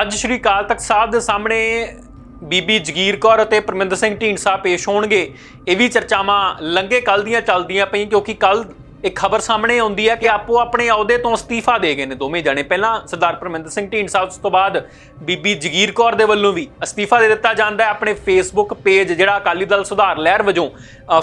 ਅੱਜ ਸ਼੍ਰੀ ਅਕਾਲ ਤਖਤ ਸਾਹਿਬ ਦੇ ਸਾਹਮਣੇ ਬੀਬੀ ਜਗੀਰ ਕੌਰ ਅਤੇ ਪਰਮਿੰਦਰ ਸਿੰਘ ਢੀਂਡਸਾ ਪੇਸ਼ ਹੋਣਗੇ। ਇਹ ਵੀ ਚਰਚਾਵਾਂ ਲੰਗੇ ਕੱਲ ਦੀਆਂ ਚੱਲਦੀਆਂ ਪਈਆਂ ਕਿਉਂਕਿ ਕੱਲ ਇੱਕ ਖਬਰ ਸਾਹਮਣੇ ਆਉਂਦੀ ਹੈ ਕਿ ਆਪੋ ਆਪਣੇ ਅਹੁਦੇ ਤੋਂ ਅਸਤੀਫਾ ਦੇ ਗਏ ਨੇ ਦੋਵੇਂ ਜਣੇ। ਪਹਿਲਾਂ ਸਰਦਾਰ ਪਰਮਿੰਦਰ ਸਿੰਘ ਢੀਂਡਸਾ ਉਸ ਤੋਂ ਬਾਅਦ ਬੀਬੀ ਜਗੀਰ ਕੌਰ ਦੇ ਵੱਲੋਂ ਵੀ ਅਸਤੀਫਾ ਦੇ ਦਿੱਤਾ ਜਾਂਦਾ ਹੈ। ਆਪਣੇ ਫੇਸਬੁੱਕ ਪੇਜ ਜਿਹੜਾ ਅਕਾਲੀ ਦਲ ਸੁਧਾਰ ਲਹਿਰ ਵਜੋਂ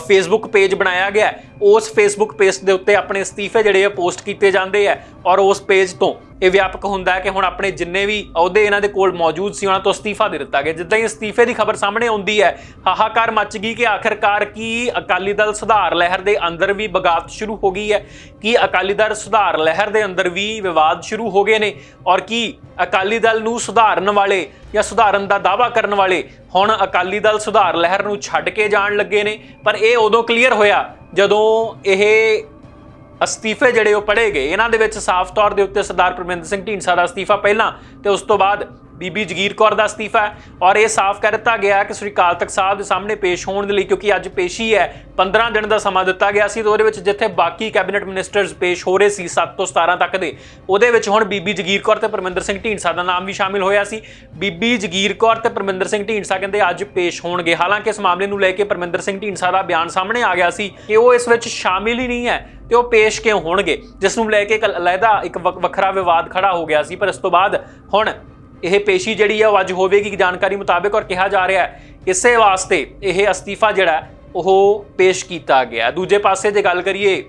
ਫੇਸਬੁੱਕ ਪੇਜ ਬਣਾਇਆ ਗਿਆ ਉਸ ਫੇਸਬੁੱਕ ਪੇਜ ਦੇ ਉੱਤੇ ਆਪਣੇ ਅਸਤੀਫੇ ਜਿਹੜੇ ਆ ਪੋਸਟ ਕੀਤੇ ਜਾਂਦੇ ਆ ਔਰ ਉਸ ਪੇਜ ਤੋਂ ਇਹ ਵਿਆਪਕ ਹੁੰਦਾ ਹੈ ਕਿ ਹੁਣ ਆਪਣੇ ਜਿੰਨੇ ਵੀ ਅਹੁਦੇ ਇਹਨਾਂ ਦੇ ਕੋਲ ਮੌਜੂਦ ਸੀ, ਉਹਨਾਂ ਤੋਂ ਅਸਤੀਫਾ ਦੇ ਦਿੱਤਾ ਗਿਆ। ਜਿੱਦਾਂ ਹੀ ਅਸਤੀਫੇ ਦੀ ਖਬਰ ਸਾਹਮਣੇ ਆਉਂਦੀ ਹੈ, ਹਾਹਾਕਾਰ ਮੱਚ ਗਈ ਕਿ ਆਖਰਕਾਰ ਕੀ ਅਕਾਲੀ ਦਲ ਸੁਧਾਰ ਲਹਿਰ ਦੇ ਅੰਦਰ ਵੀ ਬਗਾਵਤ ਸ਼ੁਰੂ ਹੋ ਗਈ ਹੈ? ਕੀ ਅਕਾਲੀ ਦਲ ਸੁਧਾਰ ਲਹਿਰ ਦੇ ਅੰਦਰ ਵੀ ਵਿਵਾਦ ਸ਼ੁਰੂ ਹੋ ਗਏ ਨੇ? ਔਰ ਕੀ ਅਕਾਲੀ ਦਲ ਨੂੰ ਸੁਧਾਰਨ ਵਾਲੇ ਜਾਂ ਸੁਧਾਰਨ ਦਾ ਦਾਅਵਾ ਕਰਨ ਵਾਲੇ ਹੁਣ ਅਕਾਲੀ ਦਲ ਸੁਧਾਰ ਲਹਿਰ ਨੂੰ ਛੱਡ ਕੇ ਜਾਣ ਲੱਗੇ ਨੇ? ਪਰ ਇਹ ਉਦੋਂ ਕਲੀਅਰ ਹੋਇਆ ਜਦੋਂ ਇਹ ਅਸਤੀਫੇ ਜਿਹੜੇ ਉਹ ਪੜੇ ਗਏ। ਇਹਨਾਂ ਦੇ ਵਿੱਚ ਸਾਫ਼ ਤੌਰ ਦੇ ਉੱਤੇ ਸਰਦਾਰ ਪਰਮਿੰਦਰ ਸਿੰਘ ਢੀਂਡਸਾ ਦਾ ਅਸਤੀਫਾ ਪਹਿਲਾਂ ਤੇ ਉਸ ਤੋਂ ਬਾਅਦ ਬੀਬੀ ਜਗੀਰ ਕੌਰ ਦਾ ਅਸਤੀਫਾ ਹੈ ਔਰ ਇਹ ਸਾਫ਼ ਕਰ ਦਿੱਤਾ ਗਿਆ ਕਿ ਸ੍ਰੀ ਅਕਾਲ ਤਖਤ ਸਾਹਿਬ ਦੇ ਸਾਹਮਣੇ ਪੇਸ਼ ਹੋਣ ਦੇ ਲਈ, ਕਿਉਂਕਿ ਅੱਜ ਪੇਸ਼ੀ ਹੈ 15 ਦਿਨ ਦਾ ਸਮਾਂ ਦਿੱਤਾ ਗਿਆ ਸੀ ਤੇ ਉਹਦੇ ਵਿੱਚ ਜਿੱਥੇ ਬਾਕੀ ਕੈਬਨਿਟ ਮਿਨਿਸਟਰਸ ਪੇਸ਼ ਹੋ ਰਹੇ ਸੀ 7 ਤੋਂ 17 ਤੱਕ ਦੇ, ਉਹਦੇ ਵਿੱਚ ਹੁਣ ਬੀਬੀ ਜਗੀਰ ਕੌਰ ਤੇ ਪਰਮਿੰਦਰ ਸਿੰਘ ਢੀਂਡਸਾ ਦਾ ਨਾਮ ਵੀ ਸ਼ਾਮਿਲ ਹੋਇਆ ਸੀ। ਬੀਬੀ ਜਗੀਰ ਕੌਰ ਤੇ ਪਰਮਿੰਦਰ ਸਿੰਘ ਢੀਂਡਸਾ ਕਹਿੰਦੇ ਅੱਜ ਪੇਸ਼ ਹੋਣਗੇ। ਹਾਲਾਂਕਿ ਇਸ ਮਾਮਲੇ ਨੂੰ ਲੈ ਕੇ ਪਰਮਿੰਦਰ ਸਿੰਘ ਢੀਂਡਸਾ ਦਾ ਬਿਆਨ ਸਾਹਮਣੇ ਆ ਗਿਆ ਸੀ ਕਿ ਉਹ ਇਸ ਵਿੱਚ ਸ਼ਾਮਿਲ ਹੀ ਨਹੀਂ ਹੈ ਤੇ ਉਹ ਪੇਸ਼ ਕਿਉਂ ਹੋਣਗੇ, ਜਿਸ ਨੂੰ ਲੈ ਕੇ ਇੱਕ ਅਲੱਗਾ ਇੱਕ ਵੱਖਰਾ ਵਿਵਾਦ ਖੜਾ ਹੋ ਗਿਆ ਸੀ। ਪਰ ਇਸ ਤੋਂ ਬਾਅਦ ਹੁਣ ਇਹ ਪੇਸ਼ੀ ਜਿਹੜੀ ਹੈ ਉਹ ਅੱਜ ਹੋਵੇਗੀ ਜਾਣਕਾਰੀ ਮੁਤਾਬਕ ਔਰ ਕਿਹਾ ਜਾ ਰਿਹਾ ਹੈ। ਇਸੇ ਵਾਸਤੇ ਇਹ ਅਸਤੀਫਾ ਜਿਹੜਾ, ਉਹ ਪੇਸ਼ ਕੀਤਾ ਗਿਆ। ਦੂਜੇ ਪਾਸੇ ਜੇ ਗੱਲ ਕਰੀਏ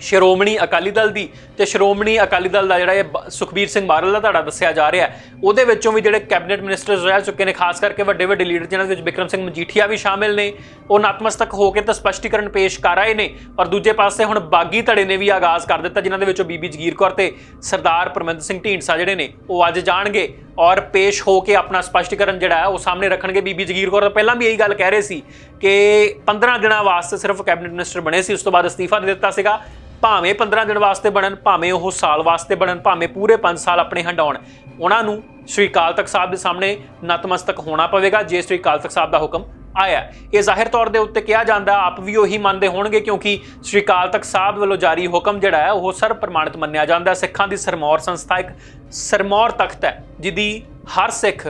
ਸ਼੍ਰੋਮਣੀ ਅਕਾਲੀ ਦਲ ਦੀ ਤੇ ਸ਼੍ਰੋਮਣੀ ਅਕਾਲੀ ਦਲ ਦਾ ਜਿਹੜਾ ਇਹ ਬ- ਸੁਖਬੀਰ ਸਿੰਘ ਬਾਦਲ ਦਾ ਧੜਾ ਦੱਸਿਆ ਜਾ ਰਿਹਾ ਉਹਦੇ ਵਿੱਚੋਂ ਵੀ ਜਿਹੜੇ ਕੈਬਨਿਟ ਮਿਨਿਸਟਰਸ ਰਹਿ ਚੁੱਕੇ ਨੇ, ਖਾਸ ਕਰਕੇ ਵੱਡੇ ਵੱਡੇ ਲੀਡਰ ਜਿਨ੍ਹਾਂ ਦੇ ਵਿੱਚ ਬਿਕਰਮ ਸਿੰਘ ਮਜੀਠੀਆ ਵੀ ਸ਼ਾਮਿਲ ਨੇ, ਉਹ ਨਤਮਸਤਕ ਹੋ ਕੇ ਤਾਂ ਸਪਸ਼ਟੀਕਰਨ ਪੇਸ਼ ਕਰ ਆਏ ਨੇ ਔਰ ਦੂਜੇ ਪਾਸੇ ਹੁਣ ਬਾਗੀ ਧੜੇ ਨੇ ਵੀ ਆਗਾਜ਼ ਕਰ ਦਿੱਤਾ, ਜਿਨ੍ਹਾਂ ਦੇ ਵਿੱਚੋਂ ਬੀਬੀ ਜਗੀਰ ਕੌਰ ਤੇ ਸਰਦਾਰ ਪਰਮਿੰਦਰ ਸਿੰਘ ਢੀਂਡਸਾ ਜਿਹੜੇ ਨੇ, ਉਹ ਅੱਜ ਜਾਣਗੇ ਔਰ ਪੇਸ਼ ਹੋ ਕੇ ਆਪਣਾ ਸਪਸ਼ਟੀਕਰਨ ਜਿਹੜਾ ਹੈ, ਉਹ ਸਾਹਮਣੇ ਰੱਖਣਗੇ। ਬੀਬੀ ਜਗੀਰ ਕੌਰ ਤਾਂ ਪਹਿਲਾਂ ਵੀ ਇਹੀ ਗੱਲ ਕਹਿ ਰਹੇ ਸੀ ਕਿ 15 ਦਿਨਾਂ ਵਾਸਤੇ ਸਿਰਫ ਕੈਬਨਿਟ ਮਿਨਿਸਟਰ ਬਣੇ ਸੀ, ਉਸ ਤੋਂ ਬਾਅਦ ਅਸਤੀਫਾ ਦੇ ਦਿੱਤਾ ਸੀਗਾ। ਭਾਵੇਂ 15 ਦਿਨ ਵਾਸਤੇ ਬਣਨ, ਭਾਵੇਂ ਉਹ ਸਾਲ ਵਾਸਤੇ ਬਣਨ, ਭਾਵੇਂ ਪੂਰੇ 5 ਸਾਲ ਆਪਣੇ ਹੰਡਾਉਣ ਉਹਨਾਂ ਨੂੰ ਸ਼੍ਰੀ ਅਕਾਲ ਤਖਤ ਸਾਹਿਬ ਦੇ ਸਾਹਮਣੇ ਨਤਮਸਤਕ ਹੋਣਾ ਪਵੇਗਾ, ਜੇ ਸ਼੍ਰੀ ਅਕਾਲ ਤਖਤ ਸਾਹਿਬ ਦਾ ਹੁਕਮ ਆਇਆ ਇਹ ਜ਼ਾਹਿਰ ਤੌਰ ਦੇ ਉੱਤੇ ਕਿਹਾ ਜਾਂਦਾ ਆਪ ਵੀ ਉਹੀ ਮੰਨਦੇ ਹੋਣਗੇ, ਕਿਉਂਕਿ ਸ਼੍ਰੀ ਅਕਾਲ ਤਖਤ ਸਾਹਿਬ ਵੱਲੋਂ ਜਾਰੀ ਹੁਕਮ ਜਿਹੜਾ ਹੈ, ਉਹ ਸਰਵ ਪ੍ਰਮਾਣਿਤ ਮੰਨਿਆ ਜਾਂਦਾ ਸਿੱਖਾਂ ਦੀ ਸਰਮੌਰ ਸੰਸਥਾ ਇੱਕ ਸਰਮੌਰ ਤਖਤ ਹੈ, ਜਿਹਦੀ ਹਰ ਸਿੱਖ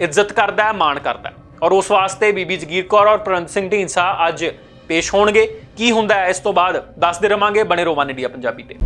ਇੱਜ਼ਤ ਕਰਦਾ ਹੈ, ਮਾਣ ਕਰਦਾ ਹੈ। ਔਰ ਉਸ ਵਾਸਤੇ ਬੀਬੀ ਜਗੀਰ ਕੌਰ ਔਰ ਪ੍ਰਵੰਤ ਸਿੰਘ ਢੀਂਡਸਾ ਅੱਜ ਪੇਸ਼ ਹੋਣਗੇ। ਕੀ ਹੁੰਦਾ ਹੈ? ਇਸ ਤੋਂ ਬਾਅਦ ਦੱਸਦੇ ਰਵਾਂਗੇ। ਬਣੇ ਰੋਵਾਨ ਇੰਡੀਆ ਪੰਜਾਬੀ ਤੇ।